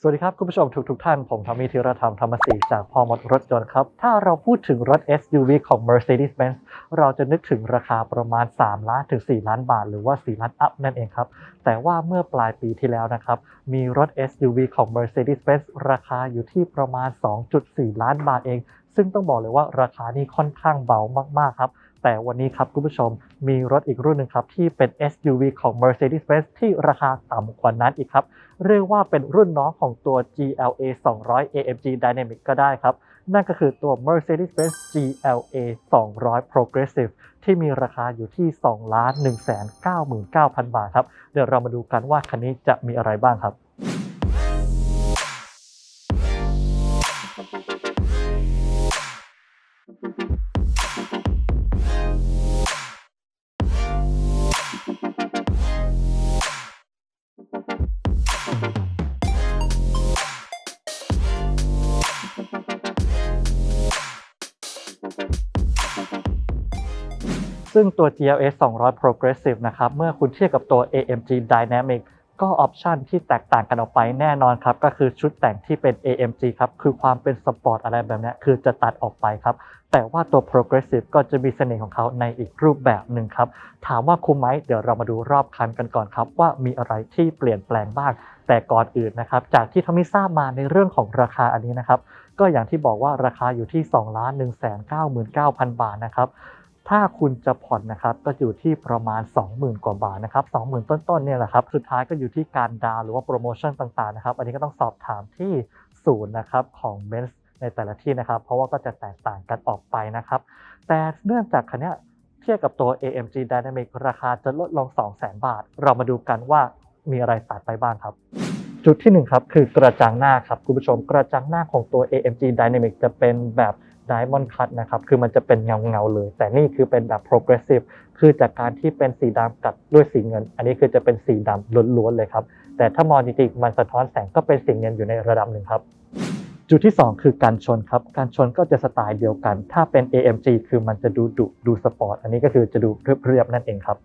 สวัสดีครับ คุณผู้ชมทุกทุกท่าน ผมทอมมี่ธีรธรรมธรรมศรีจากพอมดรถยนต์ครับ ถ้าเราพูดถึงรถ SUV ของ Mercedes-Benz เราจะนึกถึงราคาประมาณ 3 ล้านถึง 4 ล้านบาท หรือว่า 4 ล้านอัพนั่นเองครับ แต่ว่าเมื่อปลายปีที่แล้วนะครับ มีรถ SUV ของ Mercedes-Benz ราคาอยู่ที่ประมาณ 2.4 ล้านบาทเอง ซึ่งต้องบอกเลยว่าราคานี้ค่อนข้างเบามากๆครับ แต่วันนี้ครับคุณผู้ชมมีรถอีกรุ่นหนึ่งครับที่เป็น SUV ของ Mercedes-Benz ที่ราคาต่ำกว่านั้นอีกครับ เรียกว่าเป็นรุ่นน้องของตัว GLA 200 AMG Dynamic ก็ได้ครับ นั่นก็คือตัว Mercedes-Benz GLA 200 Progressive ที่มีราคาอยู่ที่2ล้าน1 9 9 0 0 0 บาทครับ เดี๋ยวเรามาดูกันว่าคันนี้จะมีอะไรบ้างครับ ซึ่งตัว GLS 200 Progressive นะครับ เมื่อคุณเทียบกับตัว AMG Dynamic ก็ออปชันที่แตกต่างกันออกไปแน่นอนครับ ก็คือชุดแต่งที่เป็น AMG ครับ คือความเป็นสปอร์ตอะไรแบบนี้คือจะตัดออกไปครับ แต่ว่าตัว Progressive ก็จะมีเสน่ห์ของเขาในอีกรูปแบบหนึ่งครับ ถามว่าคุ้มไหมเดี๋ยวเรามาดูรอบคันกันก่อนครับ ว่ามีอะไรที่เปลี่ยนแปลงบ้าง แต่ก่อนอื่นนะครับ จากที่ทอมมี่ทราบมาในเรื่องของราคาอันนี้นะครับก็อย่างที่บอกว่าราคาอยู่ที่ 2 1 9 9 0 0 0 บาทนะครับ ถ้าคุณจะผ่อนนะครับก็อยู่ที่ประมาณ 20,000 กว่าบาทนะครับ20,000 ต้นๆเนี่ยแหละครับสุดท้ายก็อยู่ที่การดาวหรือว่าโปรโมชั่นต่างๆนะครับอันนี้ก็ต้องสอบถามที่ศูนย์นะครับของ b e n z ในแต่ละที่นะครับ เพราะว่าก็จะแตกต่างกันออกไปนะครับ แต่เนื่องจากคันนี้เทียบกับตัว AMG Dynamic ราคาจะลดลง 200,000 บาท เรามาดูกันว่ามีอะไรตัดไปบ้างครับ จุดที่หนึ่งครับคือกระจังหน้าครับคุณผู้ชมกระจังหน้าของตัว AMG Dynamic จะเป็นแบบ Diamond Cut นะครับ คือมันจะเป็นเงาเงาเลย แต่นี่คือเป็นแบบ Progressive คือจากการที่เป็นสีดำกับด้วยสีเงิน อันนี้คือจะเป็นสีดำล้วนๆเลยครับ แต่ถ้ามองจริงๆ มันสะท้อนแสงก็เป็นสีเงินอยู่ในระดับหนึ่งครับ จุดที่ 2 คือการชนครับ การชนก็จะสไตล์เดียวกัน ถ้าเป็น AMG คือมันจะดูดุดูสปอร์ต อันนี้ก็คือจะดูเรียบๆนั่นเองครับ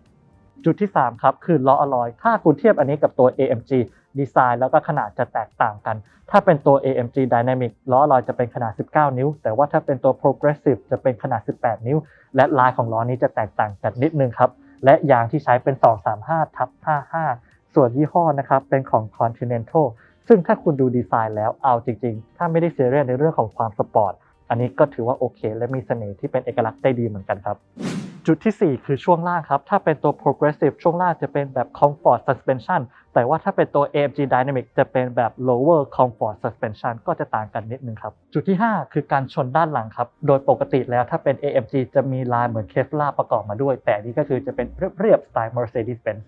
จุดที่ 3 ครับ คือล้ออลอย ถ้าคุณเทียบอันนี้กับตัว AMG ดีไซน์แล้วก็ขนาดจะแตกต่างกัน ถ้าเป็นตัว AMG Dynamic ล้อลอยจะเป็นขนาด 19 นิ้ว แต่ว่าถ้าเป็นตัว Progressive จะเป็นขนาด 18 นิ้ว และลายของล้อนี้จะแตกต่างกันนิดนึงครับ และยางที่ใช้เป็น 235ทับ55 ส่วนยี่ห้อนะครับเป็นของ Continental ซึ่งถ้าคุณดูดีไซน์แล้วเอาจริงๆ ถ้าไม่ได้เซีเรียสในเรื่องของความสปอร์ต อันนี้ก็ถือว่าโอเค และมีเสน่ห์ที่เป็นเอกลักษณ์ได้ดีเหมือนกันครับจุดที่ 4 คือช่วงล่างครับ ถ้าเป็นตัว progressive ช่วงล่างจะเป็นแบบ comfort suspension แต่ว่าถ้าเป็นตัว AMG Dynamic จะเป็นแบบ lower comfort suspension ก็จะต่างกันนิดนึงครับ จุดที่ 5 คือการชนด้านหลังครับ โดยปกติแล้วถ้าเป็น AMG จะมีลายเหมือน Kevlar ประกอบมาด้วย แต่นี้ก็คือจะเป็นเรียบๆสไตล์ Mercedes-Benz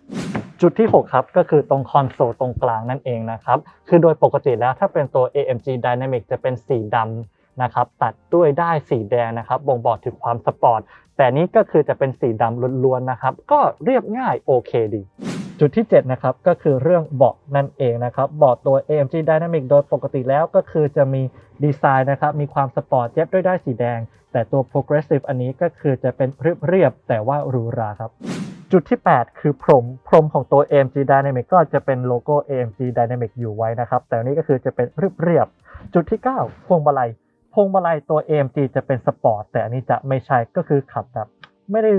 จุดที่ 6 ครับก็คือตรงคอนโซลตรงกลางนั่นเองนะครับ คือโดยปกติแล้วถ้าเป็นตัว AMG Dynamic จะเป็นสีดำนะครับตัดด้วยได้ายสีแดงนะครับบ่งบอกถึงความสปอร์ตแต่นี้ก็คือจะเป็นสีดำล้วนๆนะครับก็เรียบง่ายโอเคดี จุดที่ 7 นะครับก็คือเรื่องเบาะนั่นเองนะครับเบาะตัว AMG Dynamic โดยปกติแล้วก็คือจะมีดีไซน์นะครับมีความสปอร์ตเย็บด้วยได้ายสีแดง แต่ตัว Progressive อันนี้ก็คือจะเป็นเรียบๆแต่ว่าหรูหราครับ จุดที่ 8 คือพรม พรมของตัว AMG Dynamic ก็จะเป็นโลโก้ AMG Dynamic อยู่ไว้นะครับ แต่อันนี้ก็คือจะเป็นเรียบๆจุดที่ 9 พวงมาลัยพวงมาลัยตัว AMG จะเป็นสปอร์ตแต่อันนี้จะไม่ใช่ก็คือขับแบบ ไม่ได้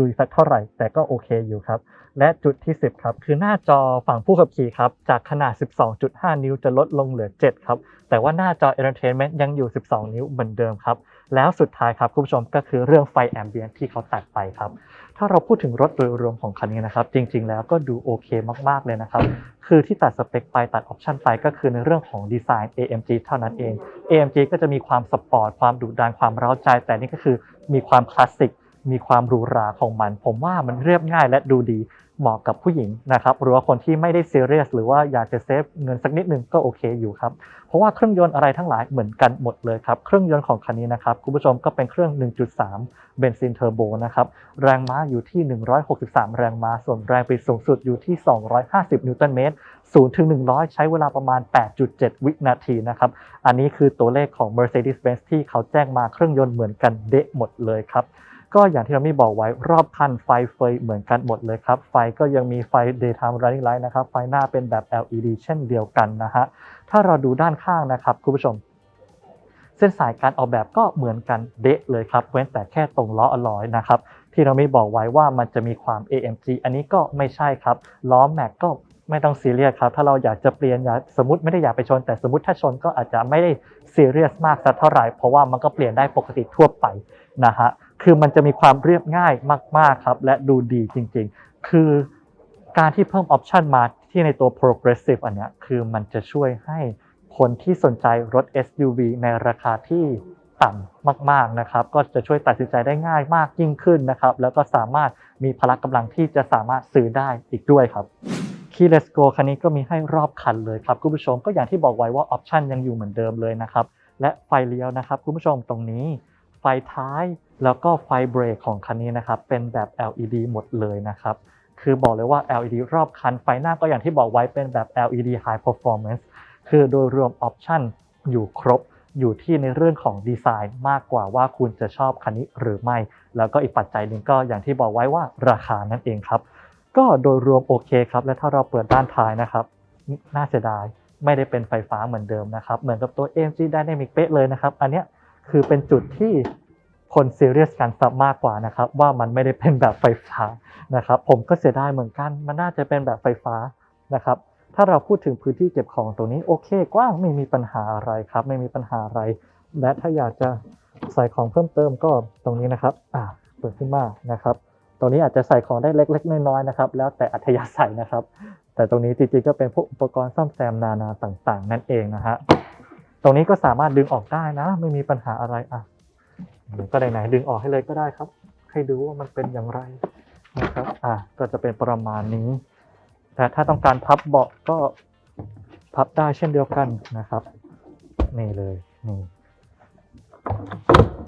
ลุยๆสักเท่าไหร่ แต่ก็โอเคอยู่ครับ และจุดที่ 10 ครับ คือหน้าจอฝั่งผู้ขับขี่ครับ จากขนาด 12.5 นิ้วจะลดลงเหลือ 7 ครับ แต่ว่าหน้าจอ Entertainment ยังอยู่ 12 นิ้วเหมือนเดิมครับ แล้วสุดท้ายครับคุณผู้ชมก็คือเรื่องไฟแอมเบียนที่เขาตัดไปครับ ถ้าเราพูดถึงรถโดยรวมของคันนี้นะครับ จริง ๆ แล้วก็ดูโอเคมากๆเลยนะครับ คือที่ตัดสเปคไปตัดออปชันไปก็คือในเรื่องของดีไซน์ AMG เท่านั้นเอง AMG ก็จะมีความสปอร์ตความดุดันความเร้าใจ แต่นี่ก็คือมีความคลาสสิก มีความหรูหราของมัน ผมว่ามันเรียบง่ายและดูดีเหมาะกับผู้หญิงนะครับหรือว่าคนที่ไม่ได้ซีเรียสหรือว่าอยากจะเซฟเงินสักนิดนึงก็โอเคอยู่ครับเพราะว่าเครื่องยนต์อะไรทั้งหลายเหมือนกันหมดเลยครับเครื่องยนต์ของคันนี้นะครับคุณผู้ชมก็เป็นเครื่อง 1.3 เบนซินเทอร์โบนะครับแรงม้าอยู่ที่ 163 แรงม้าส่วนแรงบิดสูงสุดอยู่ที่ 250 นิวตันเมตร0ถึง100 ใช้เวลาประมาณ 8.7 วินาทีนะครับ อันนี้คือตัวเลขของ Mercedes-Benz ที่เขาแจ้งมาเครื่องยนต์เหมือนกันเดะหมดเลยครับ ก็อย่างที่เรามีบอกไว้รอบคันไฟเฟยเหมือนกันหมดเลยครับ ไฟก็ยังมีไฟ daytime running light นะครับ ไฟหน้าเป็นแบบ LED เช่นเดียวกันนะฮะ ถ้าเราดูด้านข้างนะครับคุณผู้ชม เส้นสายการออกแบบก็เหมือนกันเดะเลยครับ เว้นแต่แค่ตรงล้ออลอยนะครับ ที่เราไม่บอกไว้ว่ามันจะมีความ AMG อันนี้ก็ไม่ใช่ครับ ล้อแม็กก็ไม่ต้องซีเรียสครับ ถ้าเราอยากจะเปลี่ยนอยากสมมติไม่ได้อยากไปชน แต่สมมติถ้าชนก็อาจจะไม่ได้ซีเรียสมากสักเท่าไหร่ เพราะว่ามันก็เปลี่ยนได้ปกติทั่วไปนะฮะ คือมันจะมีความเรียบง่ายมาก ๆ ครับ และดูดีจริง ๆ คือการที่เพิ่มออปชันมาที่ในตัว progressive อันนี้คือมันจะช่วยให้คนที่สนใจรถ SUV ในราคาที่ต่ำมาก ๆ นะครับ ก็จะช่วยตัดสินใจได้ง่ายมากยิ่งขึ้นนะครับ แล้วก็สามารถมีพละกำลังที่จะสามารถซื้อได้อีกด้วยครับ Keyless Go คันนี้ก็มีให้รอบคันเลยครับคุณผู้ชมก็อย่างที่บอกไว้ว่าออปชันยังอยู่เหมือนเดิมเลยนะครับ และไฟเลี้ยวนะครับคุณผู้ชมตรงนี้ ไฟท้าย แล้วก็ไฟเบรกของคันนี้นะครับ เป็นแบบ LED หมดเลยนะครับ คือบอกเลยว่า LED รอบคัน ไฟหน้าก็อย่างที่บอกไว้เป็นแบบ LED High Performance คือโดยรวมออปชันอยู่ครบอยู่ที่ในเรื่องของดีไซน์มากกว่าว่าคุณจะชอบคันนี้หรือไม่ แล้วก็อีกปัจจัยหนึ่งก็อย่างที่บอกไว้ว่าราคานั่นเองครับ ก็โดยรวมโอเคครับ และถ้าเราเปิดด้านท้ายนะครับ น่าเสียดายไม่ได้เป็นไฟฟ้าเหมือนเดิมนะครับ เหมือนกับตัว AMG Dynamic เป๊ะเลยนะครับ อันเนี้ย คือเป็นจุดที่คนซีเรียสกันซับมากกว่านะครับ ว่ามันไม่ได้เป็นแบบไฟฟ้านะครับ ผมก็เสียดายเหมือนกัน มันน่าจะเป็นแบบไฟฟ้านะครับ ถ้าเราพูดถึงพื้นที่เก็บของตรงนี้โอเค กว้างไม่มีปัญหาอะไรครับ ไม่มีปัญหาอะไร และถ้าอยากจะใส่ของเพิ่มเติมก็ตรงนี้นะครับอ่าเปิดขึ้นมานะครับ ตรงนี้อาจจะใส่ของได้เล็ก ๆ น้อยๆนะครับ แล้วแต่อัธยาศัยนะครับ แต่ตรงนี้จริงๆก็เป็นพวกอุปกรณ์ซ่อมแซมนานาต่าง ๆ นั่นเองนะฮะ ตรงนี้ก็สามารถดึงออกได้นะ ไม่มีปัญหาอะไรอะก็ไหนๆดึงออกให้เลยก็ได้ครับ ให้ดูว่ามันเป็นอย่างไรนะครับ อะก็จะเป็นประมาณนี้ แต่ถ้าต้องการพับเบาะก็พับได้เช่นเดียวกันนะครับ นี่เลยนี่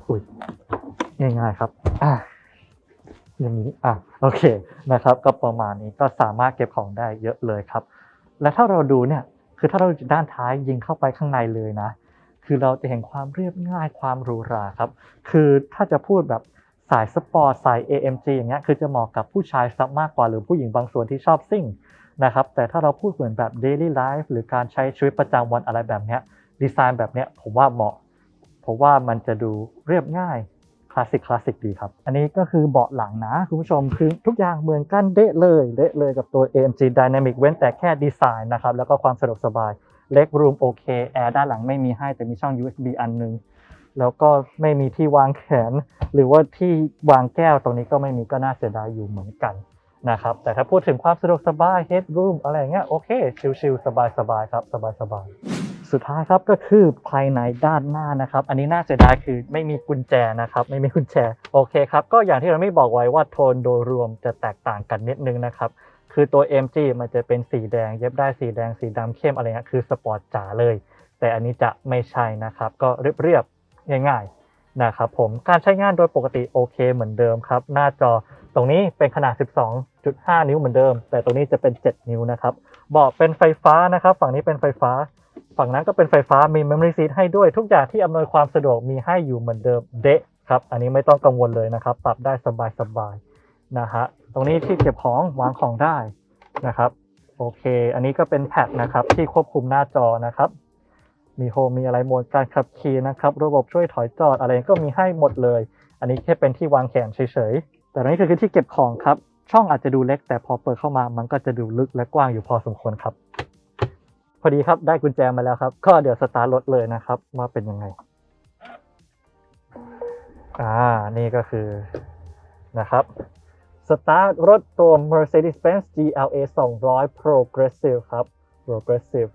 อุ้ยง่ายๆครับ อะอย่างนี้อะโอเคนะครับ ก็ประมาณนี้ก็สามารถเก็บของได้เยอะเลยครับ และถ้าเราดูเนี่ย คือถ้าเราดูด้านท้ายยิงเข้าไปข้างในเลยนะ คือเราจะเห็นความเรียบง่ายความหรูหราครับ คือถ้าจะพูดแบบสายสปอร์ตสาย AMG อย่างเงี้ยคือจะเหมาะกับผู้ชายซับมากกว่าหรือผู้หญิงบางส่วนที่ชอบซิ่งนะครับแต่ถ้าเราพูดเหมือนแบบ daily life หรือการใช้ชีวิตประจำวันอะไรแบบเนี้ยดีไซน์แบบเนี้ยผมว่าเหมาะ เพราะว่ามันจะดูเรียบง่าย คลาสสิกคลาสสิกดีครับ อันนี้ก็คือเบาะหลังนะคุณผู้ชมคือทุกอย่างเหมือนกันเดะเลยเดะเลยกับตัว AMG Dynamic เว้นแต่แค่ดีไซน์นะครับแล้วก็ความสะดวกสบายเล็กรูมโอเคแอร์ด้านหลังไม่มีให้แต่มีช่อง USB อันนึง แล้วก็ไม่มีที่วางแขน หรือว่าที่วางแก้วตรงนี้ก็ไม่มีก็น่าเสียดายอยู่เหมือนกันนะครับแต่ถ้าพูดถึงความสะดวกสบาย headroom อะไรเงี้ยโอเค ชิลๆสบายๆครับสบายๆ สุดท้ายครับก็คือภายในด้านหน้านะครับ อันนี้น่าเสียดายคือไม่มีกุญแจนะครับไม่มีกุญแจโอเคครับก็อย่างที่เราไม่บอกไว้ว่าโทนโดยรวมจะแตกต่างกันนิดนึงนะครับคือตัว MG มันจะเป็นสีแดงเย็บได้สีแดงสีดำเข้มอะไรเงี้ยคือสปอร์ตจ๋าเลย แต่อันนี้จะไม่ใช่นะครับ ก็เรียบๆง่ายๆนะครับผมการใช้งานโดยปกติโอเคเหมือนเดิมครับ หน้าจอตรงนี้เป็นขนาด 12.5 นิ้วเหมือนเดิม แต่ตรงนี้จะเป็น 7 นิ้วนะครับเบาะเป็นไฟฟ้านะครับ ฝั่งนี้เป็นไฟฟ้า ฝั่งนั้นก็เป็นไฟฟ้ามี memory seat ให้ด้วยทุกอย่างที่อำนวยความสะดวกมีให้อยู่เหมือนเดิมเดะครับ อันนี้ไม่ต้องกังวลเลยนะครับ ปรับได้สบายๆนะฮะตรงนี้ที่เก็บของวางของได้นะครับโอเค อันนี้ก็เป็นแพดนะครับที่ควบคุมหน้าจอนะครับ มีโฮมมีอะไรโหมดการขับขี่นะครับ ระบบช่วยถอยจอดอะไรก็มีให้หมดเลย อันนี้แค่เป็นที่วางแขนเฉยๆ แต่อันนี้คือที่เก็บของครับ ช่องอาจจะดูเล็ก แต่พอเปิดเข้ามามันก็จะดูลึกและกว้างอยู่พอสมควรครับ พอดีครับได้กุญแจมาแล้วครับ ก็เดี๋ยวสตาร์ทรถเลยนะครับ ว่าเป็นยังไง อ่า นี่ก็คือนะครับสตาร์ทรถตัว Mercedes-Benz GLA 200 Progressive ครับ Progressive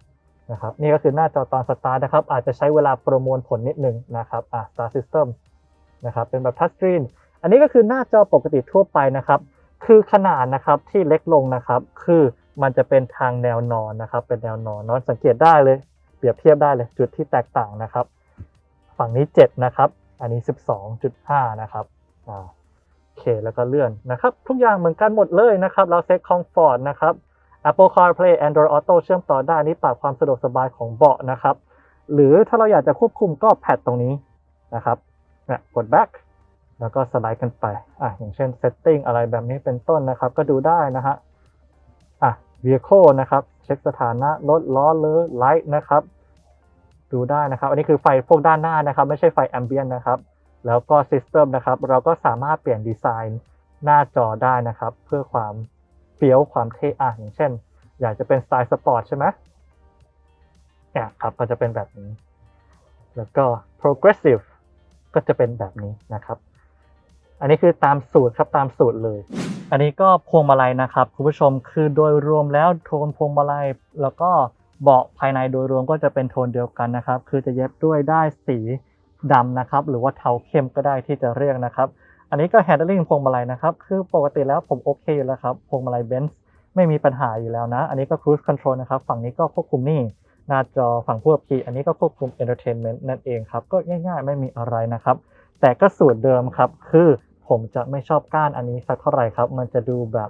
นะครับนี่ก็คือหน้าจอตอนสตาร์ทนะครับ อาจจะใช้เวลาประมวลผลนิดนึงนะครับอ่า Star System นะครับเป็นแบบ Touch Screen อันนี้ก็คือหน้าจอปกติทั่วไปนะครับ คือขนาดนะครับที่เล็กลงนะครับ คือ มันจะเป็นทางแนวนอนนะครับ เป็นแนวนอนนอนสังเกตได้เลย เปรียบเทียบได้เลยจุดที่แตกต่างนะครับ ฝั่งนี้ 7 นะครับ อันนี้ 12.5 นะครับอ่าโอเคแล้วก็เลื่อนนะครับ ทุกอย่างเหมือนกันหมดเลยนะครับ เราเซ็ตคอมฟอร์ตนะครับ Apple CarPlay Android Auto เชื่อมต่อได้นนี้ปรับความสะดวกสบายของเบาะนะครับ หรือถ้าเราอยากจะควบคุมก็แพดตรงนี้นะครับเนี่ยกด back แล้วก็สไลด์กันไปอะอย่างเช่น setting อะไรแบบนี้เป็นต้นนะครับ ก็ดูได้นะฮะ vehicle นะครับ เช็คสถานะรถล้อเลอ light นะครับ ดูได้นะครับ อันนี้คือไฟพวกด้านหน้านะครับ ไม่ใช่ไฟ ambient นนะครับ แล้วก็ system นะครับ เราก็สามารถเปลี่ยนดีไซน์หน้าจอได้นะครับ เพื่อความเฟี้ยวความเท่อะอย่างเช่น อยากจะเป็นสไตล์สปอร์ตใช่ไหมเนี่ยครับก็จะเป็นแบบนี้ แล้วก็ progressive ก็จะเป็นแบบนี้นะครับ อันนี้คือตามสูตรครับตามสูตรเลย อันนี้ก็พวงมาลัยนะครับคุณผู้ชมคือโดยรวมแล้วโทนพวงมาลัย แล้วก็เบาะภายในโดยรวมก็จะเป็นโทนเดียวกันนะครับ คือจะเย็บด้วยได้สีดำนะครับ หรือว่าเทาเข้มก็ได้ที่จะเรียกนะครับ อันนี้ก็ handling พวงมาลัยนะครับ คือปกติแล้วผมโอเคอยู่แล้วครับพวงมาลัยเบนซ์ไม่มีปัญหาอยู่แล้วนะ อันนี้ก็ cruise control นะครับ ฝั่งนี้ก็ควบคุมนี่หน้าจอฝั่งพวกพีอันนี้ก็ควบคุม entertainment นั่นเองครับ ก็ง่ายๆ ไม่มีอะไรนะครับ แต่ก็สูตรเดิมครับ คือ ผมจะไม่ชอบก้านอันนี้สักเท่าไหร่ครับ มันจะดูแบบ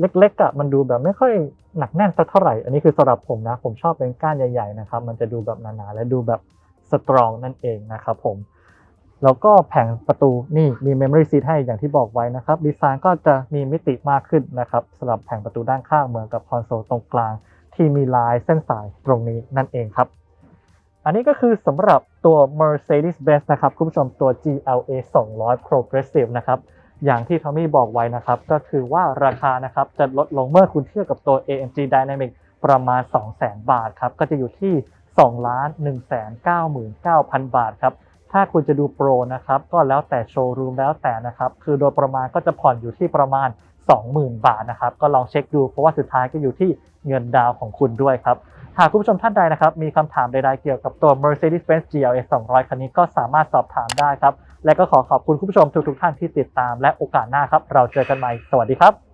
เล็กๆอะ่ะมันดูแบบไม่ค่อยหนักแน่นสักเท่าไหร่ อันนี้คือสำหรับผมนะ ผมชอบเป็นก้านใหญ่ๆนะครับ มันจะดูแบบหนาๆและดูแบบสตรองนั่นเองนะครับผม แล้วก็แผงประตูนี่มี Memory Seat ให้อย่างที่บอกไว้นะครับ ดีไซน์ก็จะมีมิติมากขึ้นนะครับสำหรับแผงประตูด้านข้างเหมือนกับคอนโซลตรงกลาง ที่มีลายเส้นสายตรงนี้นั่นเองครับ อันนี้ก็คือสำหรับตัว Mercedes-Benz นะครับ คุณผู้ชมตัว GLA 200 Progressive นะครับ อย่างที่ทอมมี่บอกไว้นะครับ ก็คือว่าราคานะครับจะลดลงเมื่อคุณเทียบกับตัว AMG Dynamic ประมาณ 200,000 บาทครับ ก็จะอยู่ที่ 2 199,000 บาทครับ ถ้าคุณจะดูโปรนะครับ ก็แล้วแต่โชว์รูมแล้วแต่นะครับ คือโดยประมาณก็จะผ่อนอยู่ที่ประมาณ 20,000 บาทนะครับ ก็ลองเช็คดูเพราะว่าสุดท้ายก็อยู่ที่เงินดาวของคุณด้วยครับ หากคุณผู้ชมท่านใดนะครับมีคำถามใดๆเกี่ยวกับตัว Mercedes-Benz GLA 200 คันนี้ก็สามารถสอบถามได้ครับ และก็ขอขอบคุณคุณผู้ชมทุกๆท่านที่ติดตามและโอกาสหน้าครับ เราเจอกันใหม่ สวัสดีครับ